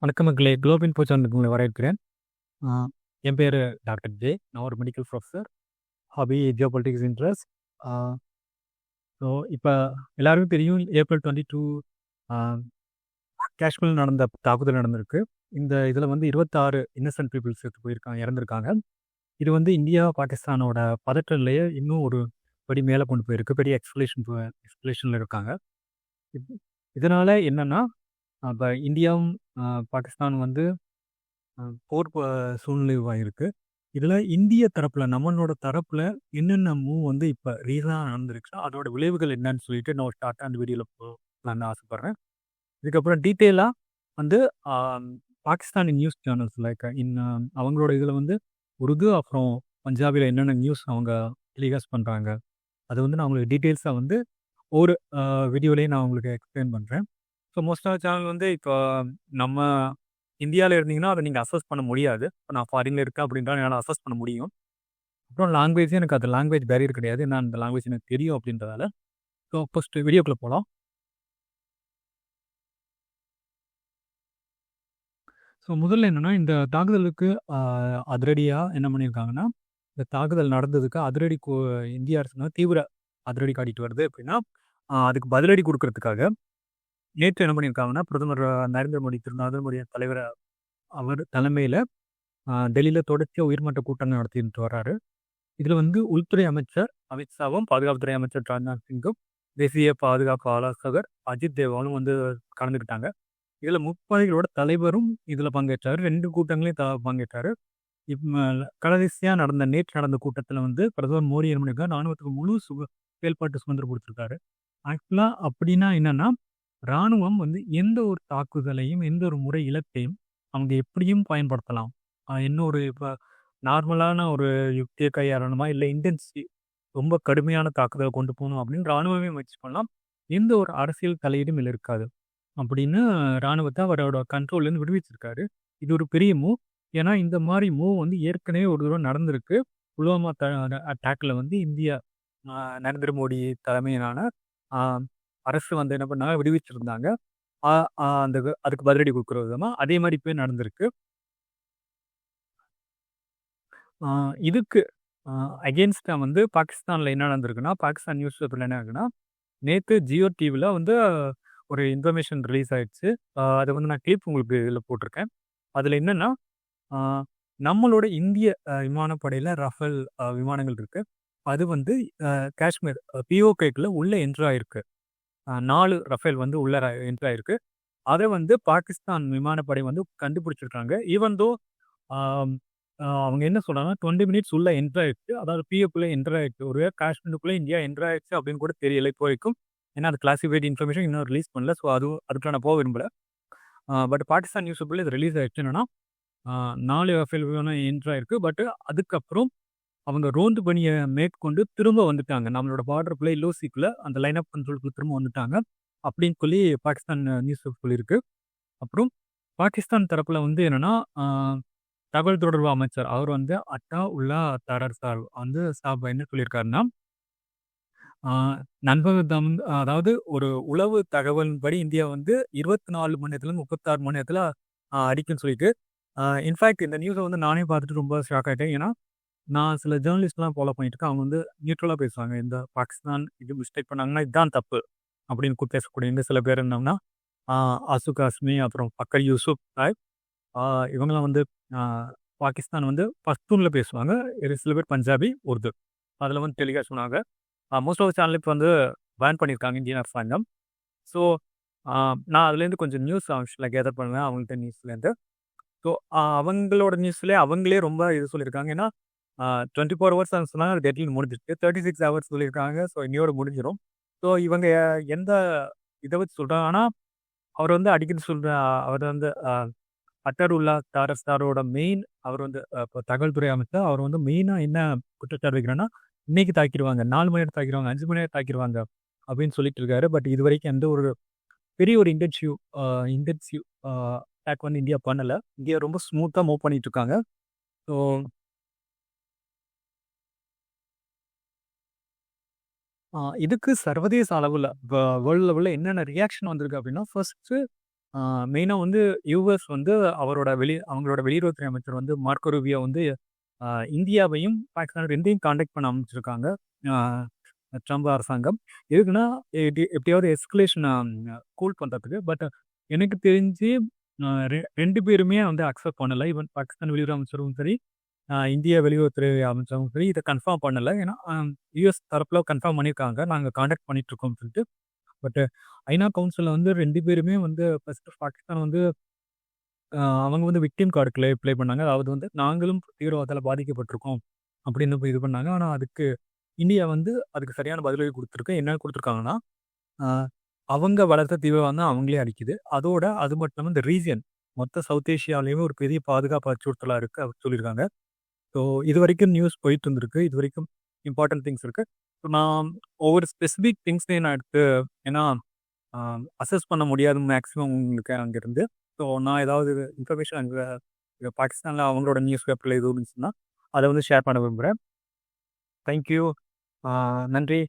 வணக்கம் மக்களே. குளோபின் பூச்சாண்டுக்கு உங்களை வரவேற்கிறேன். என் பேர் டாக்டர் ஜே. நான் ஒரு medical professor hobby geopolitics interest so இப்போ எல்லாருக்கும் தெரியும் ஏப்ரல் டுவெண்ட்டி டூ காஷ்மீரில் நடந்த தாக்குதல் நடந்திருக்கு. இந்த இதில் வந்து இருபத்தாறு இன்னசென்ட் பீப்புள்ஸ் எடுத்து போயிருக்காங்க இறந்துருக்காங்க. இது வந்து இந்தியா பாகிஸ்தானோட பதற்றலையே இன்னும் ஒரு படி மேலே கொண்டு போயிருக்கு. பெரிய எக்ஸ்பிளேஷன் எக்ஸ்பிளேஷனில் இருக்காங்க. இப்- என்னென்னா இப்போ இந்தியாவும் பாகிஸ்தான் வந்து போர் சூழ்நிலைவாயிருக்கு. இதில் இந்திய தரப்பில் நம்மளோட தரப்பில் என்னென்ன மூவ் வந்து இப்போ ரீசனாக நடந்துருக்குன்னா அதோட விளைவுகள் என்னன்னு சொல்லிட்டு நான் ஒரு அந்த வீடியோவில் போகலான்னு ஆசைப்பட்றேன். இதுக்கப்புறம் டீட்டெயிலாக வந்து Pakistani news channels like in அவங்களோட இதில் வந்து உருது அப்புறம் பஞ்சாபியில் என்னென்ன நியூஸ் அவங்க டெலிகாஸ்ட் பண்ணுறாங்க அது வந்து நான் உங்களுக்கு டீட்டெயில்ஸாக வந்து ஒரு வீடியோலேயே நான் உங்களுக்கு எக்ஸ்பிளைன் பண்ணுறேன் ஸோ மோஸ்ட் ஆஃப் சேனல் வந்து இப்போ நம்ம இந்தியாவில் இருந்தீங்கன்னா, அதை நீங்கள் அசஸ் பண்ண முடியாது. இப்போ நான் ஃபாரினில் இருக்கேன் அப்படின்றா என்னால் அசஸ் பண்ண முடியும். அப்புறம் லாங்குவேஜ் எனக்கு அது லாங்குவேஜ் பேரியர் கிடையாது. ஏன்னா அந்த லாங்குவேஜ் எனக்கு தெரியும் அப்படின்றதால. ஸோ ஃபஸ்ட்டு வீடியோக்குள்ளே போகலாம் ஸோ முதல்ல என்னென்னா இந்த தாக்குதலுக்கு அதிரடியாக என்ன பண்ணியிருக்காங்கன்னா, இந்த தாக்குதல் நடந்ததுக்கு அதிரடி கு இந்திய அரசு வந்து தீவிர அதிரடி காட்டிட்டு வருது அப்படின்னா, அதுக்கு பதிலடி கொடுக்கறதுக்காக நேற்று என்ன பண்ணியிருக்காங்கன்னா, பிரதமர் நரேந்திர மோடி திரு நரேந்திர மோடி தலைவர் அவர் தலைமையில் டெல்லியில் தொடர்ச்சியாக தொடர்ச்சியா உயர்மட்ட கூட்டங்கள் நடத்திட்டு வர்றாரு. இதில் வந்து உள்துறை அமைச்சர் அமித்ஷாவும், பாதுகாப்புத்துறை அமைச்சர் ராஜ்நாத் சிங்கும், தேசிய பாதுகாப்பு ஆலோசகர் அஜித் தேவாலும் வந்து கலந்துக்கிட்டாங்க. இதில் முப்படைகளோட தலைவரும் இதில் பங்கேற்றார் ரெண்டு கூட்டங்களையும் த பங்கேற்றார் இப் கடைசியாக நடந்த நேற்று நடந்த கூட்டத்தில் வந்து பிரதமர் மோடி என்ன பண்ணியிருக்காரு, ராணுவத்துக்கு முழு சுக செயல்பாட்டு சுதந்திரம் கொடுத்துருக்காரு ஆக்சுவலாக அப்படின்னா என்னென்னா ராணுவம் வந்து எந்த ஒரு தாக்குதலையும், எந்த ஒரு முறை இலக்கையும் அவங்க எப்படியும் பயன்படுத்தலாம். இன்னொரு என்ன ஒரு நார்மலான ஒரு யுக்தியை கையாளணுமா, இல்லை இன்டென்சி ரொம்ப கடுமையான தாக்குதலை கொண்டு போகணும் அப்படின்னு ராணுவமே முயற்சி பண்ணலாம். எந்த ஒரு அரசியல் தலையீடும் இல்லை இருக்காது. அப்படின்னு இராணுவத்தை அவரோட கண்ட்ரோல்லேருந்து விடுவிச்சிருக்காரு. இது ஒரு பெரிய மூவ். ஏன்னா இந்த மாதிரி மூவ் வந்து ஏற்கனவே ஒரு தூரம் நடந்திருக்கு. புல்வாமா த அட்டாக்கில் வந்து இந்தியா நரேந்திர மோடி தலைமையிலான அரசு வந்து என்ன பண்ணாங்க, விடுவிச்சிருந்தாங்க. அந்த அதுக்கு பதிலடி கொடுக்குற விதமா அதே மாதிரி இப்போ நடந்திருக்கு. இதுக்கு அ வந்து பாகிஸ்தான்ல என்ன நடந்திருக்குன்னா, பாகிஸ்தான் நியூஸ் பேப்பர்ல என்ன ஆகுதுன்னா நேத்து ஜியோ டிவில வந்து ஒரு இன்ஃபர்மேஷன் ரிலீஸ் ஆயிடுச்சு. அதை வந்து நான் கிளிப் உங்களுக்கு இதில் போட்டிருக்கேன். அதில் என்னென்னா நம்மளோட இந்திய விமானப்படையில் ரஃபேல் விமானங்கள் இருக்குது அது வந்து காஷ்மீர் பிஓகேக்கில் உள்ளே என்ட்ரு ஆயிருக்கு. நாலு ரஃபேல் வந்து உள்ள என்டர் ஆயிருக்கு. அதை வந்து பாகிஸ்தான் விமானப்படை வந்து கண்டுபிடிச்சிருக்காங்க. ஈவன் தோ அவங்க என்ன சொல்றாங்கன்னா, 20 மினிட்ஸ் உள்ள என்டர் ஆயிடுச்சு. அதாவது பிஎஃப்ல என்டர் ஆயிடுச்சு. காஷ்மீருக்குள்ளே இந்தியா என்டர் ஆயிடுச்சு அப்படின்னு கூட தெரியல இப்போ வரைக்கும். ஏன்னா அது கிளாசிஃபைட் இன்ஃபர்மேஷன் இன்னும் ரிலீஸ் பண்ணல. ஸோ அது அதுக்கான போக விரும்பல. பட் பாகிஸ்தான் நியூஸ் பேப்பரில் இது ரிலீஸ் ஆயிடுச்சு. என்னன்னா, நாலு ரஃபேல் விமானம் என்டர் ஆயிருக்கு. பட் அதுக்கப்புறம் அவங்க ரோந்து பணியை மேற்கொண்டு திரும்ப வந்துட்டாங்க. நம்மளோட பார்டருக்குள்ள எல்ஓசிக்குள்ள அந்த லைன் அப் கண்ட்ரோலுக்குள்ள திரும்ப வந்துட்டாங்க. அப்படின்னு சொல்லி பாகிஸ்தான் நியூஸ் பேப்பர் சொல்லியிருக்கு. அப்புறம் பாகிஸ்தான் தரப்பில் வந்து என்னென்னா தகவல் தொடர்பு அமைச்சர் அவர் வந்து அட்டா உல்லா தரர் சார் வந்து சாப் என்ன சொல்லியிருக்காருன்னா, ஆ நண்பகம் அதாவது ஒரு உளவு தகவலின்படி இந்தியா வந்து 24 மணி நேரத்துலருந்து 36 மணி நேரத்துல சொல்லியிருக்கு அடிக்கும்னு சொல்லிட்டு, இந்த நியூஸை வந்து நானே பார்த்துட்டு ரொம்ப ஷாக் ஆகிட்டேன் ஏன்னா, நான் சில ஜர்னலிஸ்ட்லாம் ஃபாலோ பண்ணிட்டு இருக்கேன். அவங்க வந்து நியூட்ரலாக பேசுவாங்க. இந்த பாகிஸ்தான் இது மிஸ்டேக் பண்ணாங்கன்னா, இதுதான் தப்பு அப்படின்னு கு பேசக்கூடிய இன்னும் சில பேர் இருந்தாங்கன்னா, அசுக் அஸ்மி, அப்புறம் பக்கர் யூசுப் சாஹிப் இவங்கெல்லாம் வந்து பாகிஸ்தான் வந்து பஸ்தூனில் பேசுவாங்க. சில பேர் பஞ்சாபி, உருது. அதில் வந்து தெளிவாக சொன்னாங்க மோஸ்ட் ஆஃப் சேனல் இப்போ வந்து பேன் பண்ணியிருக்காங்க இந்தியன் அரசாங்கம். ஸோ நான் அதுலேருந்து கொஞ்சம் நியூஸ் ஆக்சுவலா கேதர் பண்ணுவேன் அவங்கள்ட்ட நியூஸ்லேருந்து. ஸோ அவங்களோட நியூஸ்லேயே அவங்களே ரொம்ப இது சொல்லியிருக்காங்க. ஏன்னா, டுவெண்ட்டி ஃபோர் ஹவர்ஸ் சொன்னாங்க அது டெட்லைன் முடிஞ்சிருச்சு. 36 ஹவர்ஸ் சொல்லியிருக்காங்க. ஸோ இன்னையோட முடிஞ்சிடும் ஸோ இவங்க எந்த இதை வச்சு சொல்கிறாங்க ஆனால் அவர் வந்து அடிக்கடி சொல்கிற அவர் வந்து அட்டருல்லா தாரஸ்தாரோட உல்லா மெயின் அவர் வந்து இப்போ தகவல் துறை அமைச்சர். அவர் வந்து மெயினாக என்ன குற்றச்சாட்டு வைக்கிறார்ன்னா, இன்னைக்கு தாக்கிடுவாங்க நாலு மணி நேரம் தாக்கிடுவாங்க அஞ்சு மணி நேரம் தாக்கிடுவாங்க அப்படின்னு சொல்லிட்டு இருக்காரு. பட் இதுவரைக்கும் எந்த ஒரு பெரிய ஒரு இன்டென்சிவ் இன்டென்சிவ் அட்டாக் வந்து இந்தியா பண்ணலை இந்தியா ரொம்ப ஸ்மூத்தாக மூவ் பண்ணிட்டு இருக்காங்க. ஸோ இதுக்கு சர்வதேச அளவில் வேர்ல்டு லெவலில் என்னென்ன ரியாக்ஷன் வந்திருக்கு அப்படின்னா, ஃபர்ஸ்ட்டு மெயினாக வந்து யூஎஸ் வந்து அவரோட வெளி அவங்களோட வெளியுறவுத்துறை அமைச்சர் வந்து மார்க்கோ ரூபியா வந்து இந்தியாவையும், பாகிஸ்தான் ரெண்டையும் காண்டாக்ட் பண்ண அமைச்சிருக்காங்க ட்ரம்ப் அரசாங்கம். எதுக்குன்னா, எப்படி எப்படியாவது எஸ்கலேஷன கூல் பண்ணுறதுக்கு பட் எனக்கு தெரிஞ்சு ரெண்டு ரெ 2 பேருமே வந்து அக்செப்ட் பண்ணலை. ஈவன் பாகிஸ்தான் வெளியுறவு அமைச்சரும் சரி, இந்திய வெளியுறவுத்துறை அமைச்சரும் சரி, இதை கன்ஃபார்ம் பண்ணலை ஏன்னா, யூஎஸ் தரப்பில் கன்ஃபார்ம் பண்ணியிருக்காங்க. நாங்கள் காண்டாக்ட் பண்ணிட்டுருக்கோம்னு சொல்லிட்டு. பட்டு ஐநா கவுன்சிலில் வந்து ரெண்டு பேருமே வந்து ஃபஸ்ட்டு பாகிஸ்தான் வந்து அவங்க வந்து விக்டிம் கார்டுக்குள்ளே ப்ளே பண்ணாங்க. அதாவது வந்து நாங்களும் தீவிரவாதத்தில் பாதிக்கப்பட்டிருக்கோம் அப்படின்னு போய் இது பண்ணாங்க. ஆனால் அதுக்கு இந்தியா வந்து அதுக்கு சரியான பதிலடி கொடுத்துருக்கு என்ன கொடுத்துருக்காங்கன்னா அவங்க வளர்த்த தீவிரவாதம் அவங்களே அடிக்குது அதோட அது மட்டும் இல்லாமல் இந்த ரீஜியன் மொத்த சவுத் ஏஷியாவிலேயுமே ஒரு பெரிய பாதுகாப்பு அச்சுறுத்தலாக இருக்குது அப்படின்னு சொல்லியிருக்காங்க. ஸோ இது வரைக்கும் நியூஸ் போயிட்டு இருந்திருக்கு. இதுவரைக்கும் இம்பார்ட்டன்ட் திங்ஸ் இருக்கு. ஸோ நான் ஒவ்வொரு ஸ்பெசிஃபிக் திங்ஸ்லையும் நான் எடுத்து ஏன்னா, அசஸ் பண்ண முடியாது மேக்ஸிமம் உங்களுக்கு அங்கேருந்து ஸோ நான் ஏதாவது இன்ஃபர்மேஷன் அங்கே பாகிஸ்தானில் அவங்களோட நியூஸ் பேப்பரில் எதுவும் இருந்துச்சுன்னா, அதை வந்து ஷேர் பண்ண விரும்புறேன். தேங்க்யூ நன்றி.